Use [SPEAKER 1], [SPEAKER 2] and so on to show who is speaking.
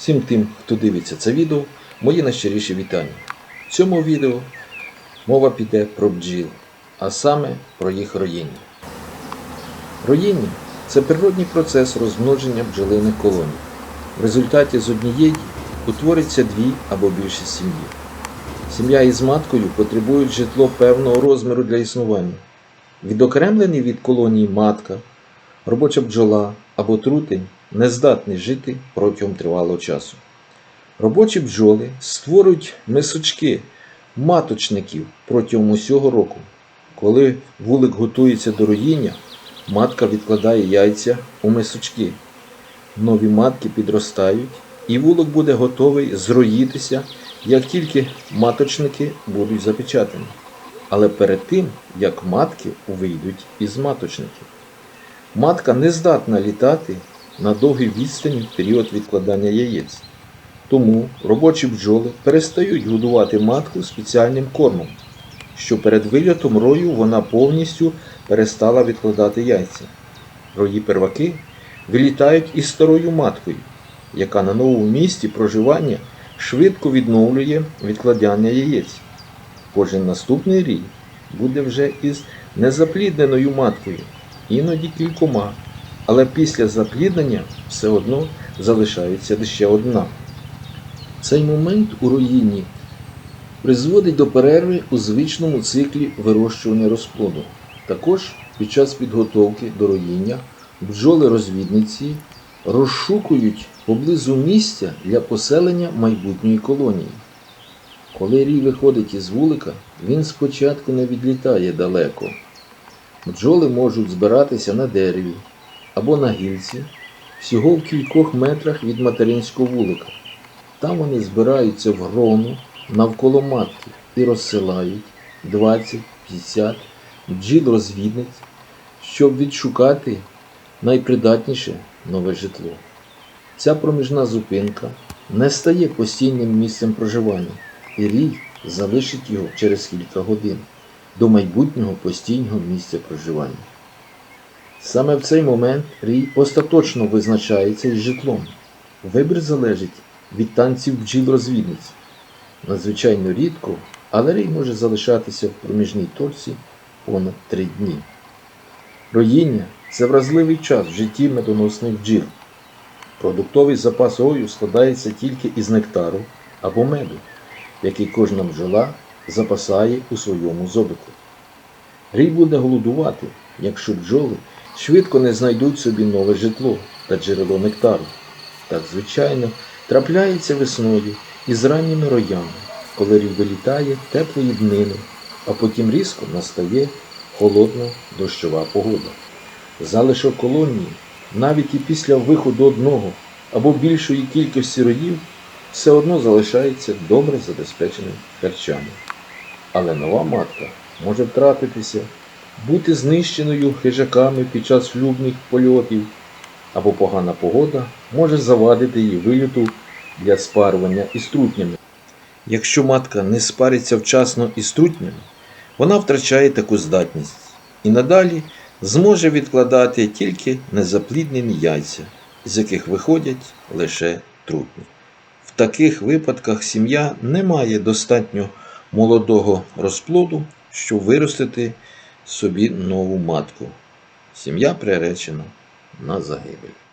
[SPEAKER 1] Всім тим, хто дивиться це відео, мої найщиріші вітання. В цьому відео мова піде про бджіл, а саме про їх роїння. Роїння це природній процес розмноження бджолиних колоній. В результаті з однієї утвориться дві або більше сім'ї. Сім'я із маткою потребують житло певного розміру для існування. Відокремлений від колонії матка, робоча бджола або трутень не здатний жити протягом тривалого часу. Робочі бджоли створюють мисочки маточників протягом усього року. Коли вулик готується до роїння, матка відкладає яйця у мисочки. Нові матки підростають, і вулик буде готовий зроїтися, як тільки маточники будуть запечатані. Але перед тим, як матки вийдуть із маточників. Матка не здатна літати на довгій відстані в період відкладання яєць. Тому робочі бджоли перестають годувати матку спеціальним кормом, що перед вильотом рою вона повністю перестала відкладати яйця. Рої перваки вилітають із старою маткою, яка на новому місці проживання швидко відновлює відкладання яєць. Кожен наступний рій буде вже із незаплідненою маткою, іноді кількома, але після запліднення все одно залишається лише одна. Цей момент у роїнні призводить до перерви у звичному циклі вирощування розплоду. Також під час підготовки до роїння бджоли-розвідниці розшукують поблизу місця для поселення майбутньої колонії. Коли рій виходить із вулика, він спочатку не відлітає далеко. Бджоли можуть збиратися на дереві або на гільці, всього в кількох метрах від материнського вулика. Там вони збираються в грону навколо матки і розсилають 20-50 бджіл-розвідниць, щоб відшукати найпридатніше нове житло. Ця проміжна зупинка не стає постійним місцем проживання, і рій залишить його через кілька годин до майбутнього постійного місця проживання. Саме в цей момент рій остаточно визначається із житлом. Вибір залежить від танців бджіл-розвідниць. Надзвичайно рідко, але рій може залишатися в проміжній точці понад три дні. Роїння це вразливий час в житті медоносних бджіл. Продуктовий запас рою складається тільки із нектару або меду, який кожна бджола запасає у своєму зобику. Рій буде голодувати, якщо бджоли швидко не знайдуть собі нове житло та джерело нектару. Так, звичайно, трапляється весною із ранніми роями, коли рій вилітає теплої днини, а потім різко настає холодна дощова погода. Залишок колонії, навіть і після виходу одного або більшої кількості роїв, все одно залишається добре забезпеченим харчами. Але нова матка може втратитися, бути знищеною хижаками під час шлюбних польотів, або погана погода може завадити її виліту для спарювання із трутнями. Якщо матка не спариться вчасно із трутнями, вона втрачає таку здатність і надалі зможе відкладати тільки незапліднені яйця, з яких виходять лише трутні. В таких випадках сім'я не має достатньо молодого розплоду, щоб виростити собі нову матку. Сім'я приречена на загибель.